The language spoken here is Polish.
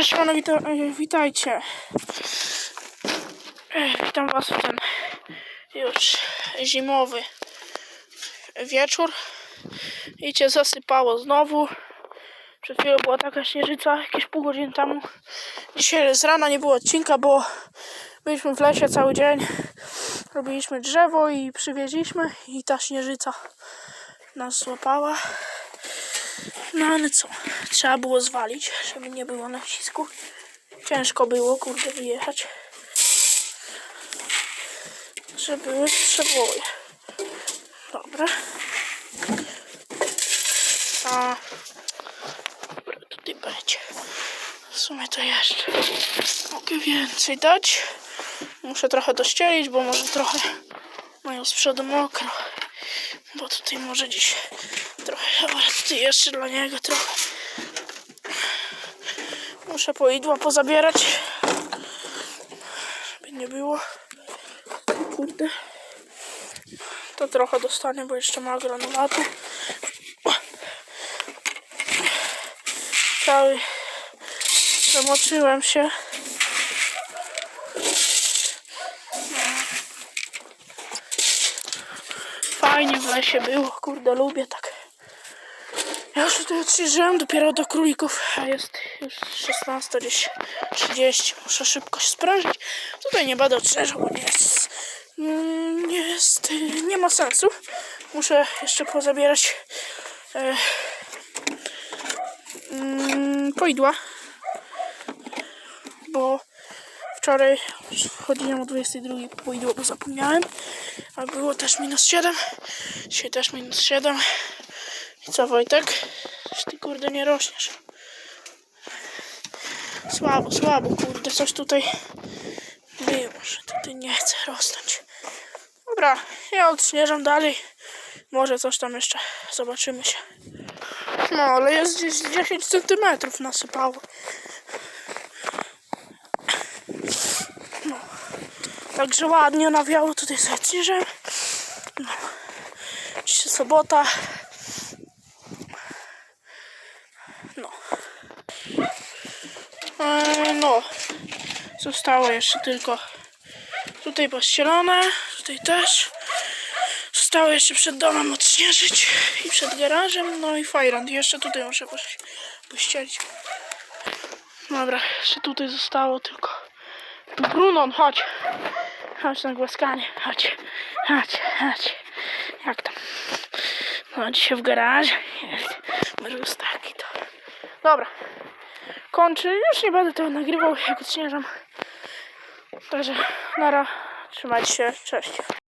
Cześć panu, wita e, witajcie. E, Witam was w ten już zimowy wieczór. I zasypało znowu. Przed chwilą była taka śnieżyca, jakieś pół godziny temu. Dzisiaj z rana nie było odcinka, bo byliśmy w lesie cały dzień. Robiliśmy drzewo i przywieźliśmy i ta śnieżyca nas złapała. No ale co? Trzeba było zwalić, żeby nie było nacisku. Ciężko było, kurde, wyjechać. Że były przeboje. Dobra. A. Dobra, tutaj będzie. W sumie to jeszcze mogę więcej dać. Muszę trochę dościelić, bo może trochę mają z przodu mokro. Bo tutaj może gdzieś trochę, ale tutaj jeszcze dla niego trochę. Muszę poidła pozabierać. Żeby nie było. Kurde. To trochę dostanie, bo jeszcze ma granulatu. Cały zamoczyłem się. Fajnie w lesie było, kurde, lubię tak. Ja już tutaj odświeżyłem dopiero do królików, a jest już 16, gdzieś 30. Muszę szybko się sprężyć. Tutaj nie będę odświeżał, bo nie jest, mm, nie jest, nie ma sensu. Muszę jeszcze pozabierać e, mm, poidła, bo wczoraj chodziłem o 22 po poidło, bo zapomniałem, a było też minus 7. Dzisiaj też minus 7. I co Wojtek? Ty kurde nie rośniesz. Słabo, słabo, kurde, coś tutaj było, że tutaj nie chce rosnąć. Dobra, ja odśnieżam dalej. Może coś tam jeszcze zobaczymy się. No, ale jest gdzieś 10 centymetrów nasypało. Także ładnie nawiało tutaj sobie odśnieżam. No. Dzisiaj sobota. No. No. Zostało jeszcze tylko tutaj pościelone, tutaj też. Zostało jeszcze przed domem odśnieżyć i przed garażem, no i fajrant. Jeszcze tutaj muszę poś- pościelić. Dobra, jeszcze tutaj zostało tylko Brunon, chodź. Chodź na głaskanie, chodź, chodź, chodź. Jak tam? No, dzisiaj w garażu jest mróz taki to. Dobra, kończę. Już nie będę tego nagrywał, jak odśnieżam. Także, nara, trzymajcie się, cześć.